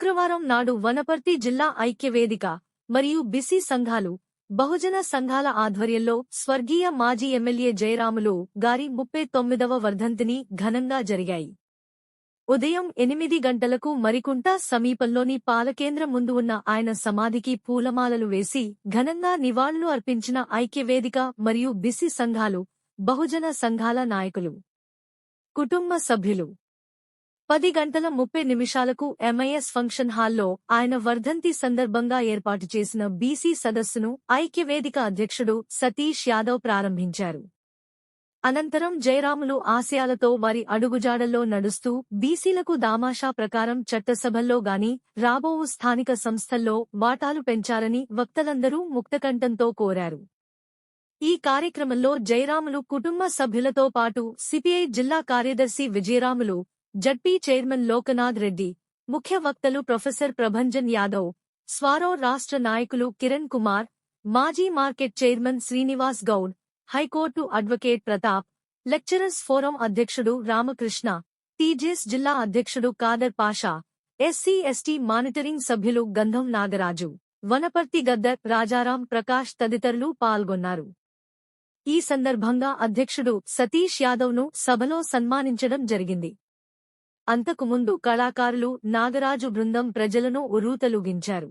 శుక్రవారం నాడు వనపర్తి జిల్లా ఐక్యవేదిక మరియు బిసి సంఘాలు బహుజన సంఘాల ఆధ్వర్యంలో స్వర్గీయ మాజీ ఎమ్మెల్యే జయరాములు గారి ముప్పై తొమ్మిదవ వర్ధంతిని ఘనంగా జరిగాయి. ఉదయం ఎనిమిది గంటలకు మరికుంట సమీపంలోని పాలకేంద్రం ముందు ఉన్న ఆయన సమాధికి పూలమాలలు వేసి ఘనంగా నివాళులు అర్పించిన ఐక్యవేదిక మరియు బిసి సంఘాలు బహుజన సంఘాల నాయకులు కుటుంబ సభ్యులు పది గంటల ముప్పై నిమిషాలకు ఎంఐఎస్ ఫంక్షన్ హాల్లో ఆయన వర్ధంతి సందర్భంగా ఏర్పాటు చేసిన బీసీ సదస్సును ఐక్యవేదిక అధ్యక్షుడు సతీష్ యాదవ్ ప్రారంభించారు. అనంతరం జయరాములు ఆశయాలతో వారి అడుగుజాడల్లో నడుస్తూ బీసీలకు దామాషా ప్రకారం చట్టసభల్లో గాని రాబోవు స్థానిక సంస్థల్లో వాటాలు పెంచాలని వక్తలందరూ ముక్తకంఠంతో కోరారు. ఈ కార్యక్రమంలో జయరాములు కుటుంబ సభ్యులతో పాటు సిపిఐ జిల్లా కార్యదర్శి విజయరాములు జడ్పీ చైర్మన్ లోకనాథ్ రెడ్డి ముఖ్య వక్తలు ప్రొఫెసర్ ప్రభంజన్ యాదవ్ స్వారో రాష్ట్ర నాయకులు కిరణ్ కుమార్ మాజీ market chairman Srinivas Goud high court advocate Pratap lecturers forum అధ్యక్షుడు రామకృష్ణ టీజేఎస్ జిల్లా అధ్యక్షుడు Khader Pasha SC ST monitoring సభ్యులు గంధం నాగరాజు వనపర్తి గద్దర్ రాజారాం ప్రకాష్ తదితరులు పాల్గొన్నారు. ఈ సందర్భంగా అధ్యక్షుడు సతీష్ యాదవ్ను సభలో సన్మానించడం జరిగింది. అంతకుముందు కళాకారులు నాగరాజు బృందం ప్రజలను ఉరూతలుగించారు.